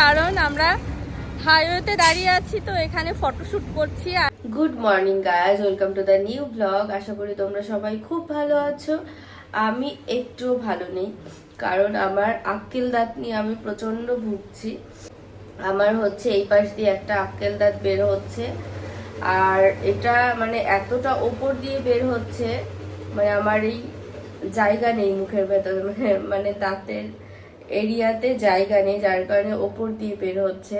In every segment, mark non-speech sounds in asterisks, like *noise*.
কারণ আমরা হাইওয়েতে দাঁড়িয়ে আছি, তো এখানে ফটোশুট করছি আর good morning guys welcome to the new blog আশা করি তোমরা সবাই খুব ভালো আছো। আমি একটু ভালো নেই, কারণ আমার আক্কেল দাঁত নিয়ে আমি প্রচণ্ড ভুগছি। আমার হচ্ছে এই পাশ দিয়ে একটা আক্কেল দাঁত বের হচ্ছে। আর এটা মানে এতটা ওপর দিয়ে বের হচ্ছে মানে আমার এই জায়গা নেই মুখের ভেতরে মানে মানে দাঁতের এরিয়াতে জায়গা নেই, যার কারণে ওপর দিয়ে বের হচ্ছে।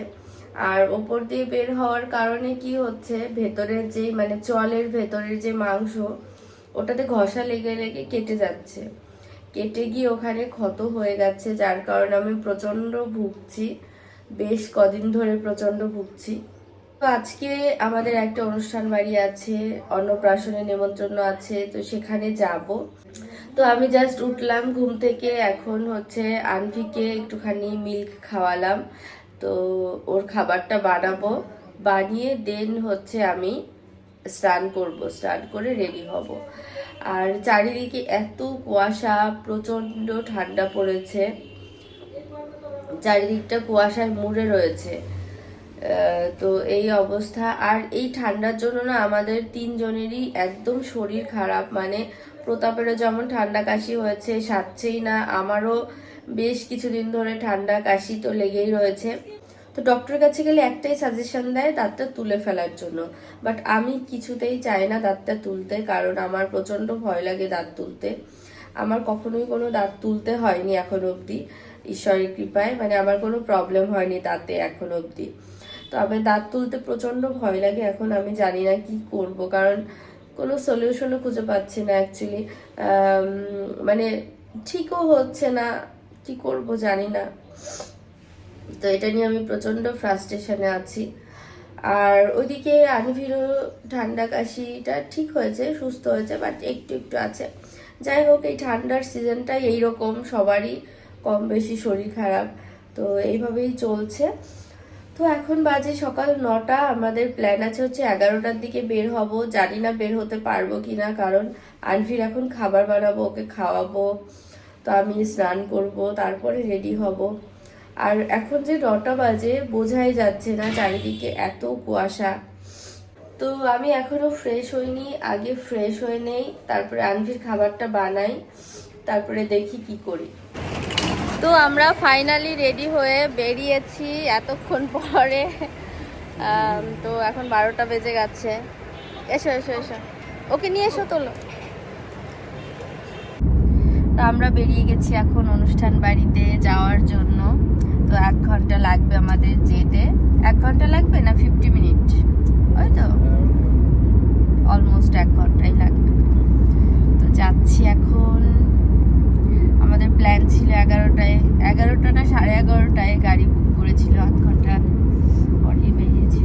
আর ওপর দিয়ে বের হওয়ার কারণে কি হচ্ছে, ভেতরের যে মানে চলের ভেতরের যে মাংস, ওটাতে ঘষা লেগে লেগে কেটে যাচ্ছে। কেটে গিয়ে ওখানে ক্ষত হয়ে গেছে, যার কারণে আমি প্রচণ্ড ভুগছি, বেশ কদিন ধরে প্রচণ্ড ভুগছি। তো আজকে আমাদের একটা অনুষ্ঠান বাড়ি আছে, অন্নপ্রাশনের নেমন্ত্রণ আছে, তো সেখানে যাব। তো আমি জাস্ট উঠলাম, ঘুম থেকে এখন হচ্ছে আনভিকে একটুখানি মিল্ক খাওয়ালাম। তো ওর খাবারটা বানাবো, বানিয়ে দেন হচ্ছে আমি স্নান করব, স্নান করে রেডি হব। আর চারিদিকে এত কুয়াশা প্রচণ্ড ঠান্ডা পড়েছে। চারিদিকটা কুয়াশায় মুড়ে রয়েছে। তো এই অবস্থা। আর এই ঠান্ডার জন্য না আমাদের তিনজনেরই একদম শরীর খারাপ মানে প্রতাপেরও যেমন ঠান্ডা কাশি হয়েছে, সারছেই না, আমারও বেশ কিছুদিন ধরে ঠান্ডা কাশি তো লেগেই রয়েছে। তো ডক্টরের কাছে গেলে একটাই সাজেশন দেয় দাঁতটা তুলে ফেলার জন্য। বাট আমি কিছুতেই চাই না দাঁতটা তুলতে, কারণ আমার প্রচণ্ড ভয় লাগে দাঁত তুলতে। আমার কখনোই কোনো দাঁত তুলতে হয়নি এখন অবধি। ঈশ্বরের কৃপায় মানে আমার কোনো প্রবলেম হয়নি দাঁতে এখন অবধি। তো আমার দাঁত তুলতে প্রচণ্ড ভয় লাগে, এখন আমি জানি না কি করব, কারণ কোনো সলিউশনও খুঁজে পাচ্ছি না অ্যাকচুয়ালি মানে ঠিকও হচ্ছে না, কি করব জানি না। তো এটা নিয়ে আমি প্রচণ্ড ফ্রাস্ট্রেশনে আছি। আর ওইদিকে আনভিরও ঠান্ডা কাশিটা ঠিক হয়েছে, সুস্থ হয়েছে বাট একটু একটু আছে। যাই হোক, এই ঠান্ডার সিজনটাই এইরকম, সবারই কম বেশি শরীর খারাপ। তো এইভাবেই চলছে। তো এখন বাজে সকাল নটা, আমাদের প্ল্যান আছে হচ্ছে এগারোটার দিকে বের হব। জানি না বের হতে পারব কিনা, কারণ আনভির এখন খাবার বানাবো, ওকে খাওয়াবো, তো আমি স্নান করব, তারপরে রেডি হব। আর এখন যে নটা বাজে, বোঝাই যাচ্ছে না চারিদিকে এত কুয়াশা। তো আমি এখনও ফ্রেশ হইনি, আগে ফ্রেশ হয়ে নেই, তারপরে আনভির খাবারটা বানাই, তারপরে দেখি কি করি। তো আমরা ফাইনালি রেডি হয়ে বেরিয়েছি এতক্ষণ পরে। তো এখন বারোটা বেজে গেছে। এসো এসো এসো। ওকে নিয়ে এসো তোলো তো আমরা বেরিয়ে গেছি এখন অনুষ্ঠান বাড়িতে যাওয়ার জন্য। তো এক ঘণ্টা লাগবে আমাদের যেতে। এক ঘণ্টা লাগবে না ফিফটি মিনিট ওই তো। অলমোস্ট এক ঘন্টাই লাগবে। তো যাচ্ছি এখন। আমাদের প্ল্যান ছিল এগারোটায় এগারোটা না সাড়ে এগারোটায় গাড়ি বুক করেছিল, আধ ঘণ্টা পরেই বেরিয়েছি।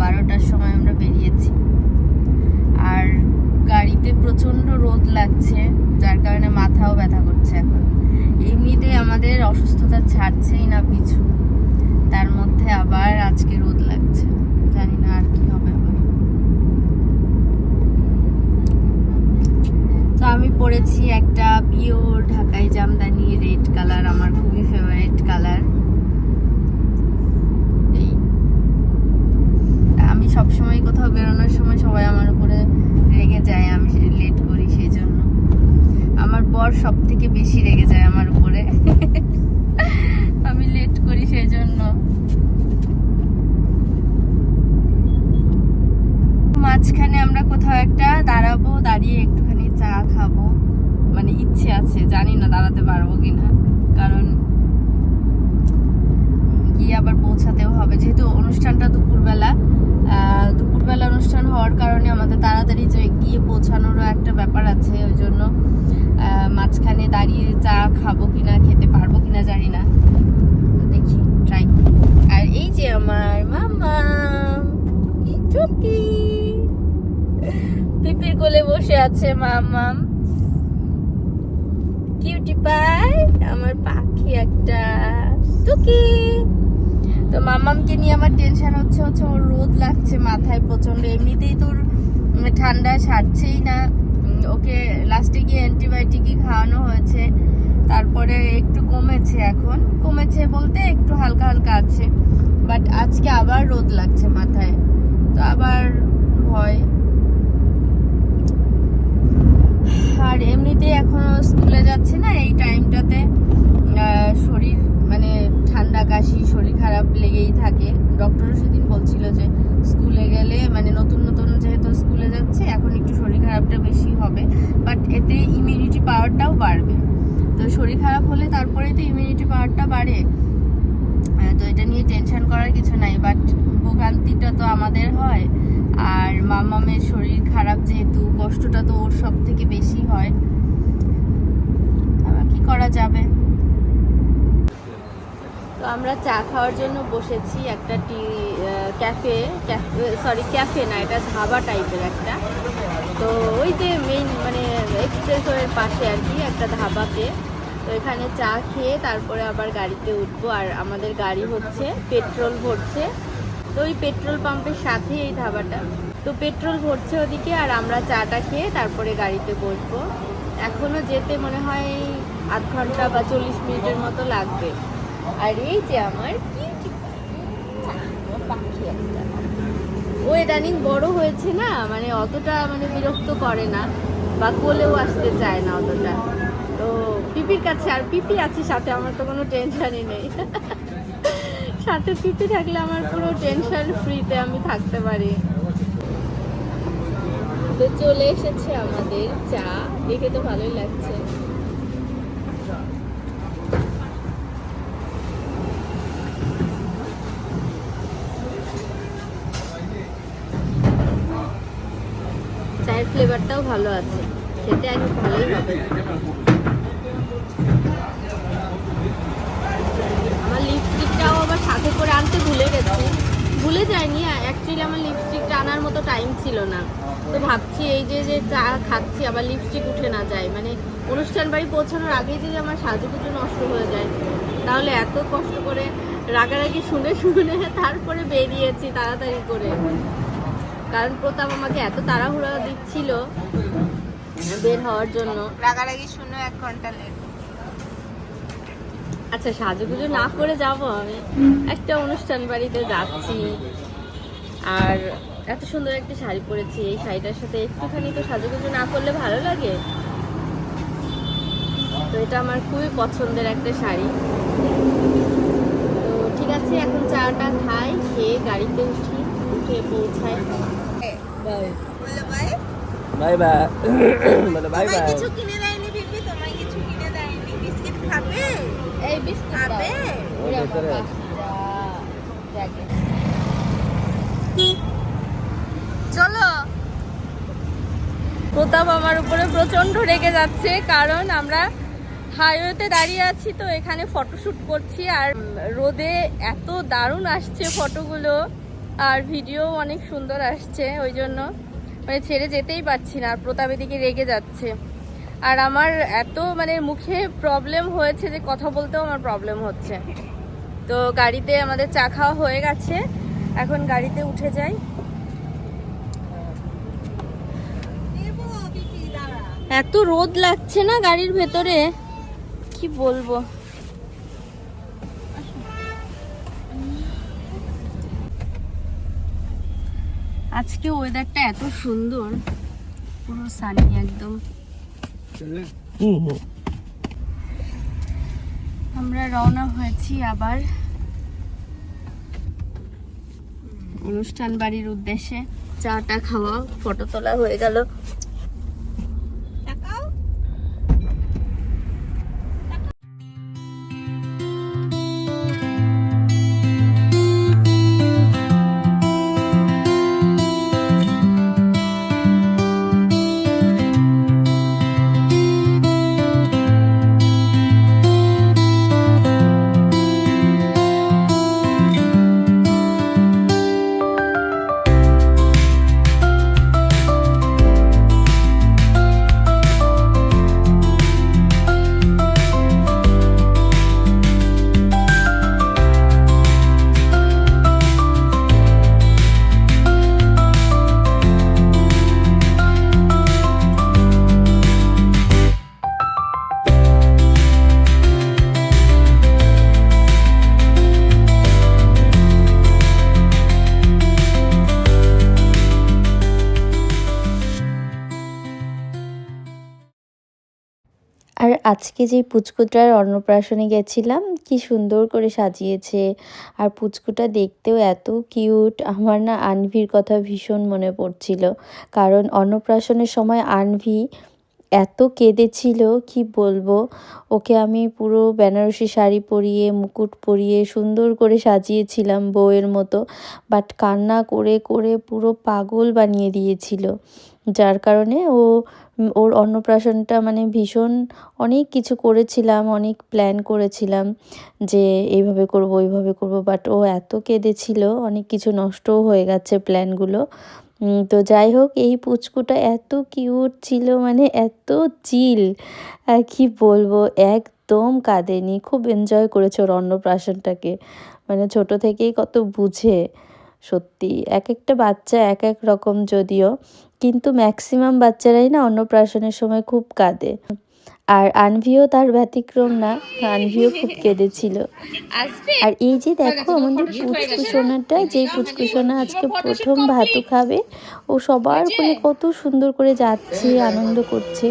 বারোটার সময় আমরা বেরিয়েছি। আর গাড়িতে প্রচণ্ড রোদ লাগছে, যার কারণে মাথাও ব্যথা করছে এখন। এমনিতে আমাদের অসুস্থতা ছাড়ছেই না পিছু। তার মধ্যে আবার আজকে রোদ লাগছে জানি না আর কি হবে আবার তো আমি পরেছি একটা পিওর ঢাকাই জামদানি রেড কালার, আমার খুবই ফেভারিট কালার। এই। আমি সবসময় কোথাও বেরোনোর সময় সবাই আমার উপরে রেগে যায়, আমি লেট করি সেই জন্য আমার বর সব থেকে বেশি রেগে যায় আমার উপরে। *laughs* আমি লেট করি সেই জন্য মাঝখানে আমরা কোথাও একটা দাঁড়াবো, দাঁড়িয়ে একটুখানি চা খাব। মানে ইচ্ছে আছে, জানি না দাঁড়াতে পারব কিনা। কারণ গিয়ে আবার পৌঁছাতেও হবে। যেহেতু অনুষ্ঠানটা দুপুরবেলা দুপুরবেলা অনুষ্ঠান হওয়ার কারণে আমাদের তাড়াতাড়ি যে গিয়ে পৌঁছানোরও একটা ব্যাপার আছে। ওই জন্য মাঝখানে দাঁড়িয়ে চা খাব কিনা, খেতে পারব কিনা জানি না। দেখি ট্রাই আর এই যে আমার মামা পিপির কোলে বসে আছে মামাম। কিউটি পাই, আমার পাখি একটা। টুকি। তো মামামকে নিয়ে আমার টেনশন হচ্ছে হচ্ছে ওর রোদ লাগছে মাথায় প্রচণ্ড এমনিতেই তোর ঠান্ডা ছাড়ছেই না। ওকে লাস্টে গিয়ে অ্যান্টিবায়োটিকই খাওয়ানো হয়েছে। তারপরে একটু কমেছে এখন। কমেছে বলতে একটু হালকা হালকা আছে। বাট আজকে আবার রোদ লাগছে মাথায়। তো আবার ভয়। আর এমনিতে এখনও স্কুলে যাচ্ছে না এই টাইমটাতে শরীর মানে ঠান্ডা, কাশি, শরীর খারাপ লেগেই থাকে। ডক্টরও সেদিন বলছিল যে স্কুলে গেলে মানে নতুন নতুন যেহেতু স্কুলে যাচ্ছে, এখন একটু শরীর খারাপটা বেশি হবে। বাট এতে ইমিউনিটি পাওয়ারটাও বাড়বে। তো শরীর খারাপ হলে তারপরে তো ইমিউনিটি পাওয়ারটা বাড়ে। তো এটা নিয়ে টেনশন করার কিছু নাই। বাট ভোগান্তিটা তো আমাদের হয়। আর মামামের শরীর খারাপ যেহেতু, কষ্টটা তো ওর সব থেকে বেশি হয়। আবার কি করা যাবে? তো আমরা চা খাওয়ার জন্য বসেছি একটা টি ক্যাফে সরি ক্যাফে না, এটা ধাবা টাইপের একটা। তো ওই যে মেইন মানে এক্সপ্রেসওয়ের পাশে আর কি একটা ধাবাতে। তো এখানে চা খেয়ে তারপরে আবার গাড়িতে উঠবো। আর আমাদের গাড়ি হচ্ছে পেট্রোল ভরছে। তো ওই পেট্রোল পাম্পের সাথে এই ধাবাটা। তো পেট্রোল ভরছে ওদিকে আর আমরা চাটা খেয়ে তারপরে গাড়িতে বসবো। এখনও যেতে মনে হয় আধ ঘণ্টা বা চল্লিশ মিনিটের মতো লাগবে। আর এই যে আমার ও ইদানিং বড় হয়েছে না মানে অতটা মানে বিরক্ত করে না, বা কোলেও আসতে চায় না অতটা। তো পিপির কাছে, আর পিপি আছে সাথে, আমার তো কোনো টেনশনই নেই। *laughs* সাথে পিপি থাকলে আমার পুরো টেনশন ফ্রিতে আমি থাকতে পারি। তো চলে এসেছে আমাদের চা। দেখে তো ভালোই লাগছে। চায়ের ফ্লেভারটাও ভালো আছে। খেতে একদম ভালোই হবে। আনতে ভুলে গেছি। ভুলে যায়নি অ্যাকচুয়ালি আমার লিপস্টিকটা আনার মতো টাইম ছিল না। তো ভাবছি এই যে যে চা খাচ্ছি, আবার লিপস্টিক উঠে না যায়। মানে অনুষ্ঠান বাড়ি পৌঁছানোর আগেই যদি আমার সাজুগুজু নষ্ট হয়ে যায়। তাহলে এত কষ্ট করে রাগারাগি শুনে শুনে তারপরে বেরিয়েছি তাড়াতাড়ি করে। কারণ প্রতাপ আমাকে এত তাড়াহুড়া দিচ্ছিল বের হওয়ার জন্য। রাগারাগি শুনে এক ঘণ্টা লেট। আচ্ছা সাজুগুজু না করে যাব আমি। একটা অনুষ্ঠান বাড়িতে যাচ্ছি। আর এত সুন্দর একটা শাড়ি পরেছি এই শাড়িটার সাথে একটুখানি তো সাজুগুজু না করলে ভালো লাগে? তো এটা আমার খুবই পছন্দের একটা শাড়ি। তো ঠিক আছে এখন চাটা খাই খেয়ে গাড়িতে উঠি উঠে পৌঁছাই। Bye. Bye. Bye bye. Bye. কিছু কিনে দেয়নি বিপি তোমায় কিছু কিনে দেয়নি বিস্কিট খাবে এই চলো। প্রতাপ আমার উপরে প্রচণ্ড রেগে যাচ্ছে, কারণ আমরা হাইওয়েতে দাঁড়িয়ে আছি, তো এখানে ফটোশুট করছি, আর রোদে এত দারুণ আসছে ফটোগুলো আর ভিডিও অনেক সুন্দর আসছে, ওই জন্য মানে ছেড়ে যেতেই পারছি না, আর প্রতাপ এদিকে রেগে যাচ্ছে। আর আমার এত মানে মুখে প্রবলেম হয়েছে যে কথা বলতেও আমার প্রবলেম হচ্ছে। তো গাড়িতে আমাদের চা খাওয়া হয়ে গেছে। এখন গাড়িতে উঠে যাই। এত রোদ লাগছে না গাড়ির ভেতরে? কি বলব? আজকে ওয়েদারটা এত সুন্দর। পুরো সানি একদম। আমরা রওনা হয়েছি আবার অনুষ্ঠান বাড়ির উদ্দেশ্যে চাটা খাওয়া ফটো তোলা হয়ে গেল। আজকে যে পুচকুটার অন্নপ্রাশনে গেছিলাম, কি সুন্দর করে সাজিয়েছে। আর পুচকুটা দেখতেও এত কিউট। আমার না আনভির কথা ভীষণ মনে পড়ছিল। কারণ অন্নপ্রাশনের সময় আনভি এত কেঁদেছিল, কি বলব? ওকে আমি পুরো বেনারসি শাড়ি পরিয়ে, মুকুট পরিয়ে সুন্দর করে সাজিয়েছিলাম বউয়ের মতো। বাট কান্না করে করে পুরো পাগল বানিয়ে দিয়েছিল। যার কারণে ও ওর অন্নপ্রাশনটা মানে ভীষণ অনেক কিছু করেছিলাম, অনেক প্ল্যান করেছিলাম যে এইভাবে করব, ওইভাবে করব বাট ও এত কেঁদেছিল, অনেক কিছু নষ্টও হয়ে গেছে প্ল্যানগুলো তো যাই হোক, এই পুচকুটা এত কিউট ছিল মানে এত চিল কি বলব, একদম কাঁদেনি, খুব এনজয় করেছে ওর অন্নপ্রাশনটাকে। মানে ছোট থেকেই কত বুঝে, সত্যি এক একটা বাচ্চা এক এক রকম যদিও। কিন্তু ম্যাক্সিমাম বাচ্চারাই না অন্নপ্রাশনের সময় খুব কাঁদে। আর আনভিও তার ব্যতিক্রম না আনভিও খুব কেঁদেছিল। আর এই যে দেখো আমাদের পুচকুসোনাটা যে পুচকুসোনা আজকে প্রথম ভাতু খাবে। ও সবার কোলে কত সুন্দর করে যাচ্ছে আনন্দ করছে।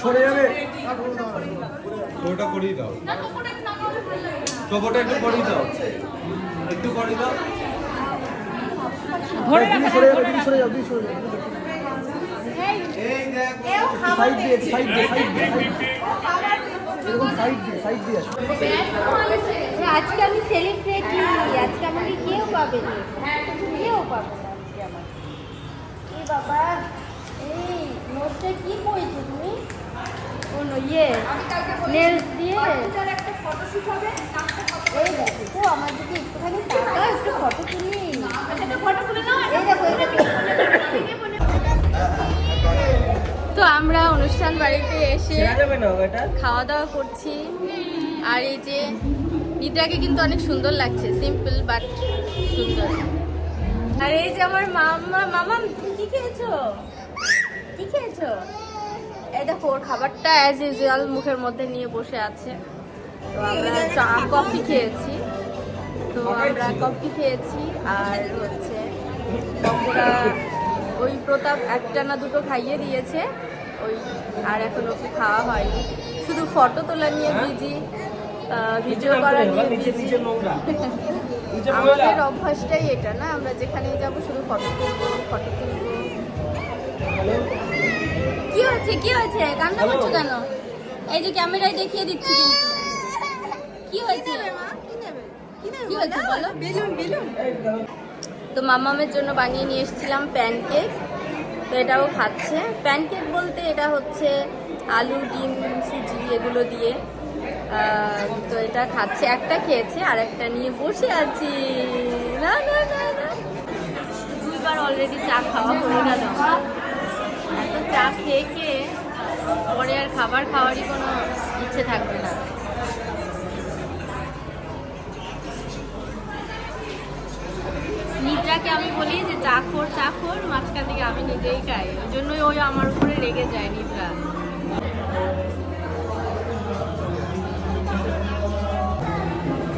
সরে যাবে। ওটা করিয়ে দাও। টোপোটা একটু করিয়ে দাও। একটু করিয়ে দাও। তুমি সরে যাবে তুমি সরে যাও তুমি সরে যাও। সাইড দিয়ে সাইড দিয়ে সাইড দিয়ে। এরকম সাইড দিয়ে সাইড দিয়ে আজকে আমি সেলিব্রিটি আজকে আমাকে কেউ পাবে না। কেউ পাবে না আজকে আমাকে। এই বাবা এই নোটটা কি করেছ তুমি? কোন ইয়ে নেলস দিয়ে? এই দেখো আমার দিকে একটুখানি টাকা একটু ফটো তুলি। ফটো তুলে নাও এই দেখো এই দেখো তো আমরা অনুষ্ঠান বাড়িতে এসে খাওয়া দাওয়া করছি। আর এই যে নিদ্রাকে কিন্তু অনেক সুন্দর লাগছে সিম্পল বাট সুন্দর। আর এই যে আমার মামা মামা তুমি কি খেয়েছো? কি খেয়েছো? এই দেখো ওর খাবারটা অ্যাজ ইউজুয়াল মুখের মধ্যে নিয়ে বসে আছে। তো আমরা চা কফি খেয়েছি। তো আমরা কফি খেয়েছি আর হচ্ছে পকোড়া ওই প্রতাপ একটা না দুটো খাইয়ে দিয়েছে। ওই আর এখন ওকে খাওয়া হয়নি। শুধু ফটো তোলা নিয়ে বিজি ভিডিও করা নিয়ে বিজি ময়লা *laughs* আমাদের অভ্যাসটাই এটা না আমরা যেখানেই যাব শুধু ফটো তুলবো ফটো তুলবো। কি হয়েছে কি হয়েছে? কান্না করছ কেন? এই যে ক্যামেরায় দেখিয়ে দিচ্ছি কিন্তু। কি হয়েছে? কি হয়েছে বলো? তো মামামের জন্য বানিয়ে নিয়ে এসেছিলাম প্যানকেক তো এটাও খাচ্ছে। প্যানকেক বলতে এটা হচ্ছে আলু, ডিম, সুজি এগুলো দিয়ে। তো এটা খাচ্ছে। একটা খেয়েছে আর একটা নিয়ে বসে আছি। না না না না। দুইবার অলরেডি চা খাওয়া হয়ে গেল। এত চা খেয়ে খেয়ে পরে আর খাবার খাওয়ারই কোনো ইচ্ছে থাকবে না। নিদ্রাকে আমি বলি যে চা খোর চা খোর, মাঝখান থেকে আমি নিজেই খাই। ওই জন্যই ওই আমার উপরে রেগে যায় নিদ্রা।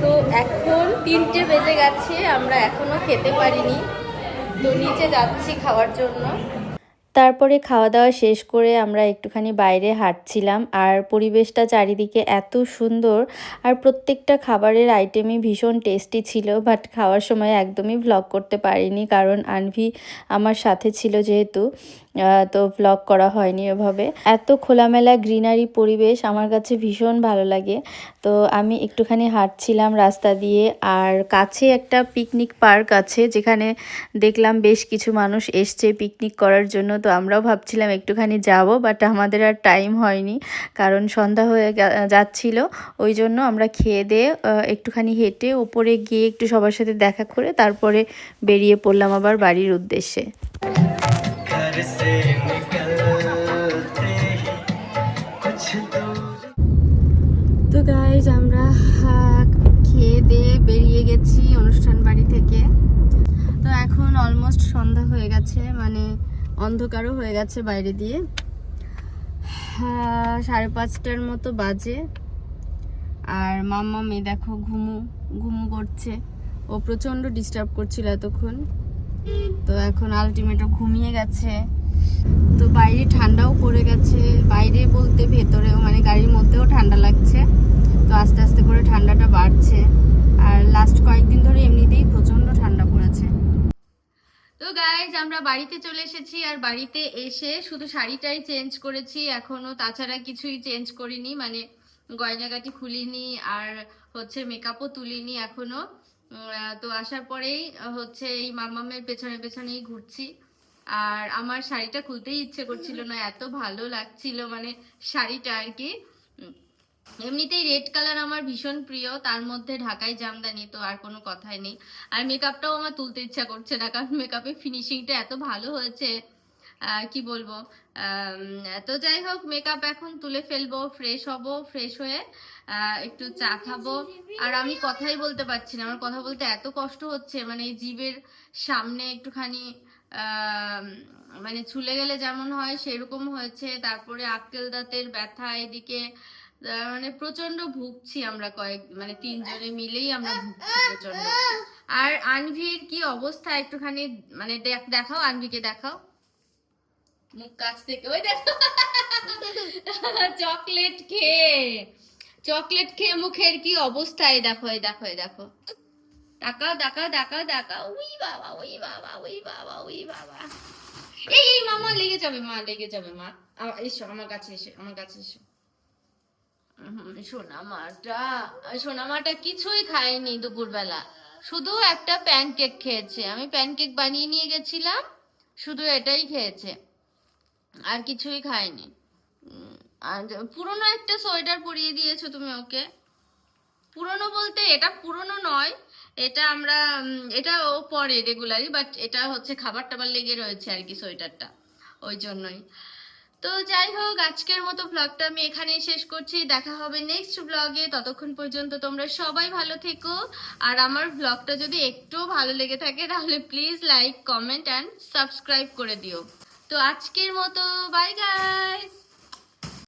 তো এখন তিনটে বেজে গেছে, আমরা এখনও খেতে পারিনি। তো নিচে যাচ্ছি খাওয়ার জন্য। তারপরে খাওয়া দাওয়া শেষ করে আমরা একটুখানি বাইরে হাঁটছিলাম। আর পরিবেশটা চারিদিকে এত সুন্দর আর প্রত্যেকটা খাবারের আইটেমই ভীষণ টেস্টি ছিল বাট খাওয়ার সময় একদমই ভ্লগ করতে পারিনি কারণ আনভি আমার সাথে ছিল যেহেতু তো ভ্লগ করা হয়নি ওভাবে। এত খোলামেলা গ্রিনারি পরিবেশ আমার কাছে ভীষণ ভালো লাগে। তো আমি একটুখানি হাঁটছিলাম রাস্তা দিয়ে আর কাছে একটা পিকনিক পার্ক আছে যেখানে দেখলাম বেশ কিছু মানুষ এসছে পিকনিক করার জন্য। তো আমরাও ভাবছিলাম একটুখানি যাব বাট আমাদের আর টাইম হয়নি, কারণ সন্ধ্যা হয়ে যাচ্ছিল। ওই জন্য আমরা খেয়ে দিয়ে একটুখানি হেঁটে ওপরে গিয়ে একটু সবার সাথে দেখা করে তারপরে বেরিয়ে পড়লাম আবার বাড়ির উদ্দেশ্যে। তো গাইজ আমরা খেয়ে দিয়ে বেরিয়ে গেছি অনুষ্ঠান বাড়ি থেকে। তো এখন অলমোস্ট সন্ধ্যা হয়ে গেছে মানে অন্ধকারও হয়ে গেছে বাইরে দিয়ে। হ্যাঁ, সাড়ে পাঁচটার মতো বাজে। আর মাম্মা মেয়ে দেখো ঘুমু ঘুমু করছে। ও প্রচণ্ড ডিস্টার্ব করছিল এতক্ষণ। তো এখন আলটিমেটও ঘুমিয়ে গেছে। তো বাইরে ঠান্ডাও পড়ে গেছে। বাইরে বলতে ভেতরেও মানে গাড়ির মধ্যেও ঠান্ডা লাগছে। তো আস্তে আস্তে করে ঠান্ডাটা বাড়ছে। আর লাস্ট কয়েকদিন ধরে এমনিতেই প্রচণ্ড ঠান্ডা পড়েছে। তো গাইজ আমরা বাড়িতে চলে এসেছি আর বাড়িতে এসে শুধু শাড়িটাই চেঞ্জ করেছি। এখনও তাছাড়া কিছুই চেঞ্জ করিনি মানে গয়নাগাটি খুলিনি আর হচ্ছে মেকআপও তুলিনি এখনও। তো আসার পরেই হচ্ছে এই মামামের পেছনে পেছনেই ঘুরছি। আর আমার শাড়িটা খুলতেই ইচ্ছে করছিল না, এত ভালো লাগছিল মানে শাড়িটা আর কি। এমনিতেই রেড কালার আমার ভীষণ প্রিয়, তার মধ্যে ঢাকাই জামদানি, তো আর কোনো কথাই নেই। আর মেকআপটাও আমার তুলতে ইচ্ছা করছে না, কারণ মেকআপের ফিনিশিংটা এত ভালো হয়েছে কি বলব? তো যাই হোক মেকআপ এখন তুলে ফেলব ফ্রেশ হব ফ্রেশ হয়ে একটু চা খাব। আর আমি কথাই বলতে পারছি না, আমার কথা বলতে এত কষ্ট হচ্ছে মানে জিভের সামনে একটুখানি মানে ছুলে গেলে যেমন হয় সেরকম হয়েছে, তারপরে আক্কেল দাঁতের ব্যথা এদিকে মানে প্রচণ্ড ভুগছি আমরা কয়েক মানে তিনজনে মিলেই আমরা ভুগছি প্রচণ্ড আর আনভির কি অবস্থা? একটুখানি মানে দেখ- দেখাও, আনভিকে দেখাও। মুখ কাছ থেকে, ওই দেখো। *laughs* চকলেট খেয়ে চকলেট খেয়ে মুখের কি অবস্থা? এই দেখো এই দেখো এই দেখো। তাকাও তাকাও তাকাও তাকাও। উই বাবা উই বাবা উই বাবা উই বাবা। এই এই মামা লেগে যাবে, মা, লেগে যাবে, মা। এসো, আমার কাছে এসো, আমার কাছে এসো। সোনামাটা সোনামাটা কিছুই খায়নি দুপুরবেলা। শুধু একটা প্যানকেক খেয়েছে। আমি প্যানকেক বানিয়ে নিয়ে গেছিলাম, শুধু এটাই খেয়েছে। আর কিছুই খায়নি আর পুরনো একটা সোয়েটার পরিয়ে দিয়েছ তুমি ওকে। পুরনো বলতে এটা পুরনো নয়, এটা আমরা এটা ও পরে রেগুলারই বাট এটা হচ্ছে খাবার টাবার লেগে রয়েছে আর কি সোয়েটারটা, ওই জন্যই। তো যাই হোক, আজকের মতো ব্লগটা আমি এখানেই শেষ করছি। দেখা হবে নেক্সট ব্লগে ততক্ষণ পর্যন্ত তোমরা সবাই ভালো থেকো। আর আমার ব্লগটা যদি একটুও ভালো লেগে থাকে, তাহলে please like comment and subscribe করে দিও। তো আজকের মতো বাই গাইস